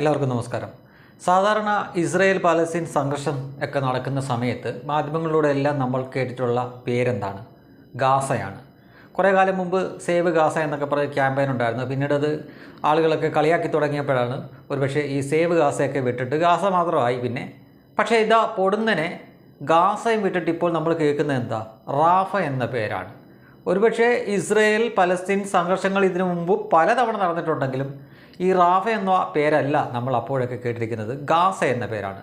എല്ലാവർക്കും നമസ്കാരം. സാധാരണ ഇസ്രയേൽ പാലസ്തീൻ സംഘർഷം ഒക്കെ നടക്കുന്ന സമയത്ത് മാധ്യമങ്ങളിലൂടെ എല്ലാം നമ്മൾ കേട്ടിട്ടുള്ള പേരെന്താണ്? ഗാസയാണ്. കുറേ കാലം മുമ്പ് സേവ് ഗാസ എന്നൊക്കെ പറഞ്ഞ ക്യാമ്പയിൻ ഉണ്ടായിരുന്നു. പിന്നീട് അത് ആളുകളൊക്കെ കളിയാക്കി തുടങ്ങിയപ്പോഴാണ് ഒരുപക്ഷെ ഈ സേവ് ഗാസയൊക്കെ വിട്ടിട്ട് ഗാസ മാത്രമായി പിന്നെ. പക്ഷേ ഇതാ പൊടുന്നനെ ഗാസയും വിട്ടിട്ട് ഇപ്പോൾ നമ്മൾ കേൾക്കുന്നത് എന്താ? റാഫ എന്ന പേരാണ്. ഒരുപക്ഷെ ഇസ്രയേൽ പലസ്തീൻ സംഘർഷങ്ങൾ ഇതിനു മുമ്പ് പലതവണ നടന്നിട്ടുണ്ടെങ്കിലും ഈ റാഫ എന്ന പേരല്ല നമ്മൾ അപ്പോഴൊക്കെ കേട്ടിരിക്കുന്നത് ഗാസ എന്ന പേരാണ്.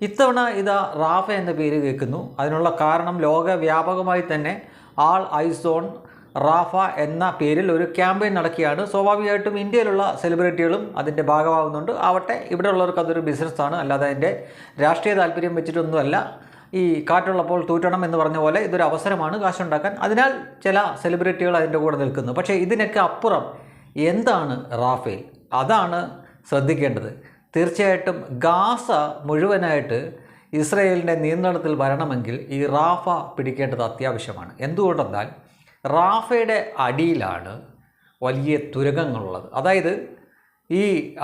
ഇത്തവണ ഇതാ റാഫ എന്ന പേര് കേൾക്കുന്നു. അതിനുള്ള കാരണം ലോകവ്യാപകമായി തന്നെ ആൾ ഐസോൺ റാഫ എന്ന പേരിൽ ഒരു ക്യാമ്പയിൻ നടക്കുകയാണ്. സ്വാഭാവികമായിട്ടും ഇന്ത്യയിലുള്ള സെലിബ്രിറ്റികളും അതിന്റെ ഭാഗമാകുന്നുണ്ട് ആവട്ടെ ഇവിടെ ഉള്ളവർക്ക് അതൊരു ബിസിനസ്സാണ്. അല്ലാതെ അതിന്റെ രാഷ്ട്രീയ താല്പര്യം വെച്ചിട്ടൊന്നുമല്ല. ഈ കാറ്റുള്ളപ്പോൾ തൂറ്റണം എന്ന് പറഞ്ഞ പോലെ ഇതൊരു അവസരമാണ് കാശുണ്ടാക്കാൻ. അതിനാൽ ചില സെലിബ്രിറ്റികൾ അതിന്റെ കൂടെ നിൽക്കുന്നു. പക്ഷേ ഇതിനൊക്കെ അപ്പുറം എന്താണ് റാഫേൽ? അതാണ് ശ്രദ്ധിക്കേണ്ടത്. തീർച്ചയായിട്ടും ഗാസ മുഴുവനായിട്ട് ഇസ്രയേലിന്റെ നിയന്ത്രണത്തിൽ വരണമെങ്കിൽ ഈ റാഫ പിടിക്കേണ്ടത് അത്യാവശ്യമാണ്. എന്തുകൊണ്ടെന്നാൽ റാഫയുടെ അടിയിലാണ് വലിയ തുരങ്കങ്ങളുള്ളത്. അതായത് ഈ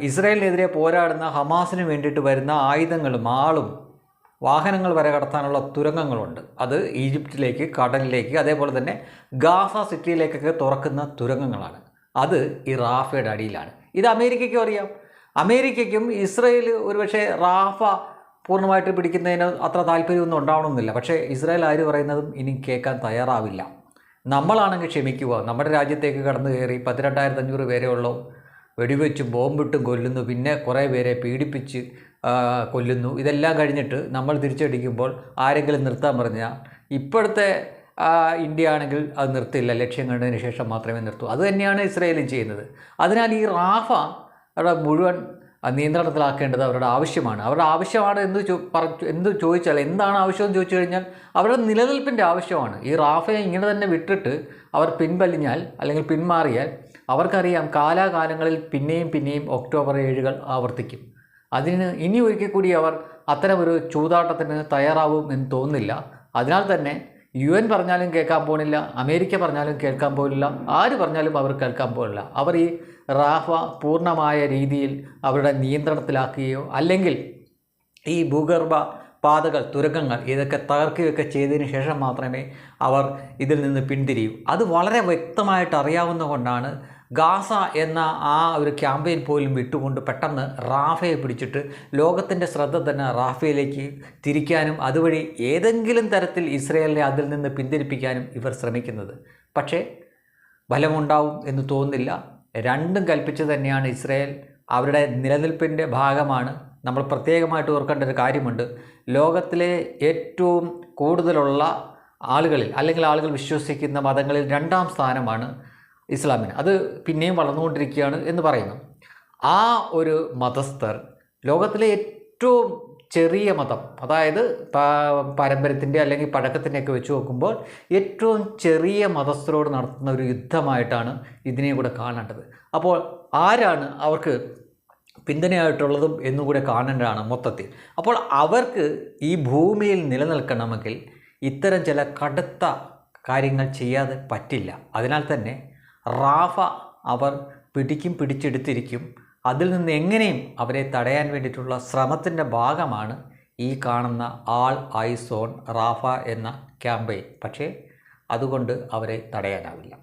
ഇസ്രയേലിനെതിരെ പോരാടുന്ന ഹമാസിന് വേണ്ടിയിട്ട് വരുന്ന ആയുധങ്ങളും ആളും വാഹനങ്ങൾ വരെ കടത്താനുള്ള തുരങ്കങ്ങളുണ്ട്. അത് ഈജിപ്തിലേക്ക് കടലിലേക്ക് അതേപോലെ തന്നെ ഗാസ സിറ്റിയിലേക്കൊക്കെ തുറക്കുന്ന തുരങ്കങ്ങളാണ്. അത് ഈ റാഫയുടെ അടിയിലാണ്. ഇത് അമേരിക്കയ്ക്കും അറിയാം. അമേരിക്കയ്ക്കും ഇസ്രയേൽ ഒരുപക്ഷെ റാഫ പൂർണമായിട്ട് പിടിക്കുന്നതിന് അത്ര താല്പര്യമൊന്നും ഉണ്ടാവണമെന്നില്ല. പക്ഷേ ഇസ്രായേൽ ആര് പറയുന്നതും ഇനി കേൾക്കാൻ തയ്യാറാവില്ല. നമ്മളാണെങ്കിൽ ക്ഷമിക്കുക. നമ്മുടെ രാജ്യത്തേക്ക് കടന്നു കയറി പത്തിരണ്ടായിരത്തി അഞ്ഞൂറ് പേരെയുള്ളൂ വെടിവെച്ചും ബോംബിട്ടും കൊല്ലുന്നു. പിന്നെ കുറേ പേരെ പീഡിപ്പിച്ച് കൊല്ലുന്നു. ഇതെല്ലാം കഴിഞ്ഞിട്ട് നമ്മൾ തിരിച്ചടിക്കുമ്പോൾ ആരെങ്കിലും നിർത്താൻ പറഞ്ഞാൽ ഇപ്പോഴത്തെ ഇന്ത്യ ആണെങ്കിൽ അത് നിർത്തില്ല. ലക്ഷ്യം കണ്ടതിന് ശേഷം മാത്രമേ നിർത്തൂ. അത് തന്നെയാണ് ഇസ്രയേലും ചെയ്യുന്നത്. അതിനാൽ ഈ റാഫ അവിടെ മുഴുവൻ നിയന്ത്രണത്തിലാക്കേണ്ടത് അവരുടെ ആവശ്യമാണ്. അവരുടെ ആവശ്യമാണ് എന്ന് ചോ എന്ത് ചോദിച്ചാൽ എന്താണ് ആവശ്യമെന്ന് ചോദിച്ചു കഴിഞ്ഞാൽ അവരുടെ നിലനിൽപ്പിന്റെ ആവശ്യമാണ്. ഈ റാഫയെ ഇങ്ങനെ തന്നെ വിട്ടിട്ട് അവർ പിൻവലിഞ്ഞാൽ അല്ലെങ്കിൽ പിന്മാറിയാൽ അവർക്കറിയാം കാലാകാലങ്ങളിൽ പിന്നെയും പിന്നെയും ഒക്ടോബർ ഏഴുകൾ ആവർത്തിക്കും. അതിന് ഇനി ഒരിക്കൽ കൂടി അവർ അത്തരമൊരു ചൂതാട്ടത്തിന് തയ്യാറാവും എന്ന് തോന്നുന്നില്ല. അതിനാൽ തന്നെ യു എൻ പറഞ്ഞാലും കേൾക്കാൻ പോകുന്നില്ല അമേരിക്ക പറഞ്ഞാലും കേൾക്കാൻ പോകില്ല ആര് പറഞ്ഞാലും അവർ കേൾക്കാൻ പോകില്ല അവർ ഈ റാഫ പൂർണമായ രീതിയിൽ അവരുടെ നിയന്ത്രണത്തിലാക്കുകയോ അല്ലെങ്കിൽ ഈ ഭൂഗർഭ പാതകൾ തുരങ്കങ്ങൾ ഇതൊക്കെ തകർക്കുകയൊക്കെ ചെയ്തതിന് ശേഷം മാത്രമേ അവർ ഇതിൽ നിന്ന് പിന്തിരിയൂ. അത് വളരെ വ്യക്തമായിട്ട് അറിയാവുന്ന കൊണ്ടാണ് ഗാസ എന്ന ആ ഒരു ക്യാമ്പയിൻ പോലും വിട്ടുകൊണ്ട് പെട്ടെന്ന് റാഫയെ പിടിച്ചിട്ട് ലോകത്തിന്റെ ശ്രദ്ധ തന്നെ റാഫയിലേക്ക് തിരിക്കാനും അതുവഴി ഏതെങ്കിലും തരത്തിൽ ഇസ്രയേലിനെ അതിൽ നിന്ന് പിന്തിരിപ്പിക്കാനും ഇവർ ശ്രമിക്കുന്നത്. പക്ഷേ ഫലമുണ്ടാവും എന്ന് തോന്നുന്നില്ല. രണ്ടും കൽപ്പിച്ച് തന്നെയാണ് ഇസ്രയേൽ അവരുടെ നിലനിൽപ്പിന്റെ ഭാഗമാണ്. നമ്മൾ പ്രത്യേകമായിട്ട് ഓർക്കേണ്ട ഒരു കാര്യമുണ്ട്. ലോകത്തിലെ ഏറ്റവും കൂടുതലുള്ള ആളുകളിൽ അല്ലെങ്കിൽ ആളുകൾ വിശ്വസിക്കുന്ന മതങ്ങളിൽ രണ്ടാം സ്ഥാനമാണ് ഇസ്ലാമിന്. അത് പിന്നെയും വളർന്നുകൊണ്ടിരിക്കുകയാണ് എന്ന് പറയുന്നു. ആ ഒരു മതസ്ഥർ ലോകത്തിലെ ഏറ്റവും ചെറിയ മതം അതായത് പാരമ്പര്യത്തിന്റെ അല്ലെങ്കിൽ പഴക്കത്തിന്റെയൊക്കെ വെച്ച് നോക്കുമ്പോൾ ഏറ്റവും ചെറിയ മതസ്ഥരോട് നടത്തുന്ന ഒരു യുദ്ധമായിട്ടാണ് ഇതിനെ കൂടെ കാണേണ്ടത്. അപ്പോൾ ആരാണ് അവർക്ക് പിന്തുണയായിട്ടുള്ളതും എന്നുകൂടെ കാണേണ്ടതാണ് മൊത്തത്തിൽ. അപ്പോൾ അവർക്ക് ഈ ഭൂമിയിൽ നിലനിൽക്കണമെങ്കിൽ ഇത്തരം ചില കടുത്ത കാര്യങ്ങൾ ചെയ്യാതെ പറ്റില്ല. അതിനാൽ തന്നെ റാഫ അവർ പിടിക്കും പിടിച്ചെടുത്തിരിക്കും. അതിൽ നിന്ന് എങ്ങനെയും അവരെ തടയാൻ വേണ്ടിയിട്ടുള്ള ശ്രമത്തിന്റെ ഭാഗമാണ് ഈ കാണുന്ന ആൾ ഐസോൺ റാഫ എന്ന ക്യാമ്പയിൻ. പക്ഷേ അതുകൊണ്ട് അവരെ തടയാനാവില്ല.